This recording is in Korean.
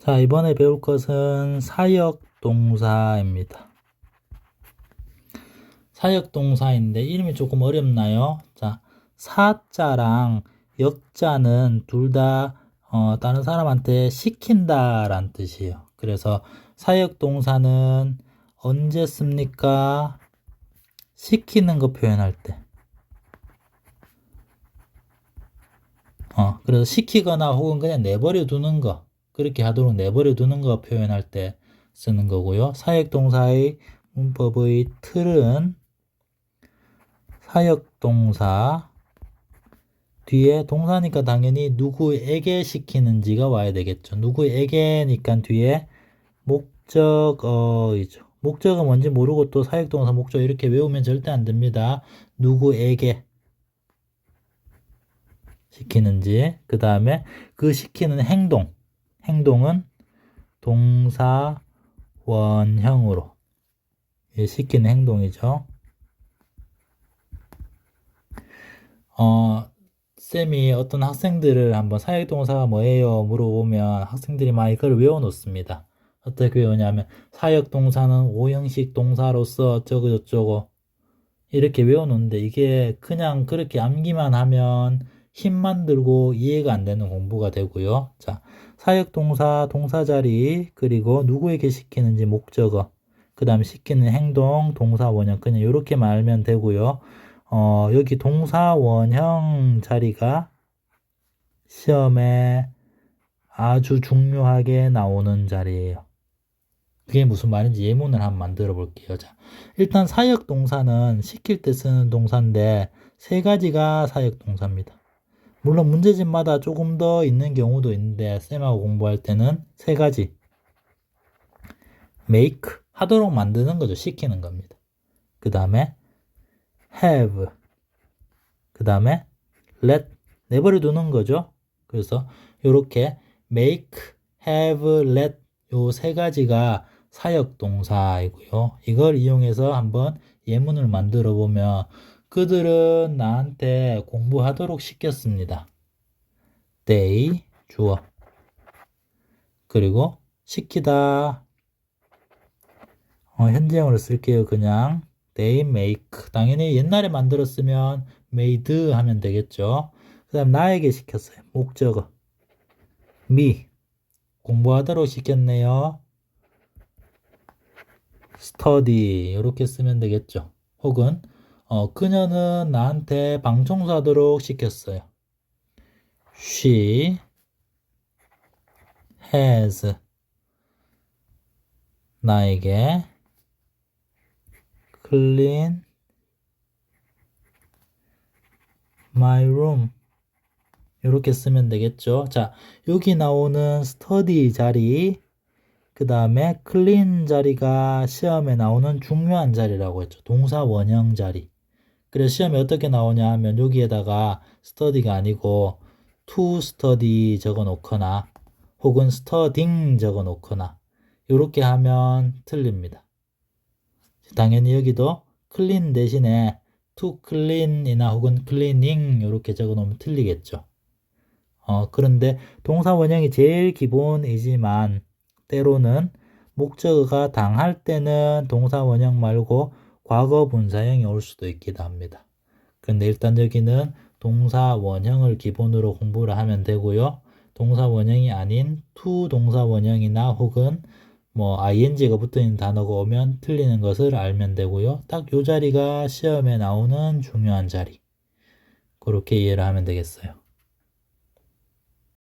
자, 이번에 배울 것은 사역 동사입니다. 사역 동사인데 이름이 조금 어렵나요? 자, 사자랑 역자는 둘다 어, 다른 사람한테 시킨다라는 뜻이에요. 그래서 사역 동사는 언제 씁니까? 시키는 거 표현할 때. 어, 그래서 시키거나 혹은 그냥 내버려 두는 거. 그렇게 하도록 내버려 두는 거 표현할 때 쓰는 거고요. 사역 동사의 문법의 틀은 사역 동사 뒤에 동사니까 당연히 누구에게 시키는지가 와야 되겠죠. 누구에게니까 뒤에 목적어이죠. 목적은 뭔지 모르고 또 사역 동사 목적 이렇게 외우면 절대 안 됩니다. 누구에게 시키는지 그 다음에 그 시키는 행동 행동은 동사 원형으로 예, 시키는 행동이죠. 어, 쌤이 어떤 학생들을 한번 사역동사가 뭐예요? 물어보면 학생들이 막 이걸 외워놓습니다. 어떻게 외우냐면 사역동사는 오형식 동사로서 어쩌고 저쩌고 이렇게 외워놓는데 이게 그냥 그렇게 암기만 하면 힘만 들고 이해가 안 되는 공부가 되고요. 자, 사역 동사, 동사 자리, 그리고 누구에게 시키는지 목적어, 그 다음에 시키는 행동, 동사 원형, 그냥 이렇게 말면 되고요. 어, 여기 동사 원형 자리가 시험에 아주 중요하게 나오는 자리예요. 그게 무슨 말인지 예문을 한번 만들어 볼게요. 자, 일단 사역 동사는 시킬 때 쓰는 동사인데 세 가지가 사역 동사입니다. 물론 문제집마다 조금 더 있는 경우도 있는데 쌤하고 공부할 때는 세 가지 make 하도록 만드는 거죠. 시키는 겁니다. 그 다음에 have 그 다음에 let 내버려 두는 거죠. 그래서 이렇게 make, have, let 요 세 가지가 사역 동사이고요. 이걸 이용해서 한번 예문을 만들어 보면 그들은 나한테 공부하도록 시켰습니다. they 주어 그리고 시키다 어, 현재형으로 쓸게요. 그냥 they make 당연히 옛날에 만들었으면 made 하면 되겠죠. 그 다음 나에게 시켰어요. 목적어 me 공부하도록 시켰네요. study 이렇게 쓰면 되겠죠. 혹은 어, 그녀는 나한테 방청소하도록 시켰어요. She has 나에게 clean my room 이렇게 쓰면 되겠죠. 자, 여기 나오는 study 자리 그 다음에 clean 자리가 시험에 나오는 중요한 자리라고 했죠. 동사 원형 자리. 그래서 시험에 어떻게 나오냐 하면 여기에다가 study가 아니고 to study 적어 놓거나 혹은 studying 적어 놓거나 이렇게 하면 틀립니다. 당연히 여기도 clean 대신에 to clean이나 혹은 cleaning 이렇게 적어 놓으면 틀리겠죠. 어, 그런데 동사 원형이 제일 기본이지만 때로는 목적어가 당할 때는 동사 원형 말고 과거 분사형이 올 수도 있기도 합니다. 근데 일단 여기는 동사 원형을 기본으로 공부를 하면 되고요. 동사 원형이 아닌 to 동사 원형이나 혹은 뭐 ing가 붙어 있는 단어가 오면 틀리는 것을 알면 되고요. 딱 요 자리가 시험에 나오는 중요한 자리. 그렇게 이해를 하면 되겠어요.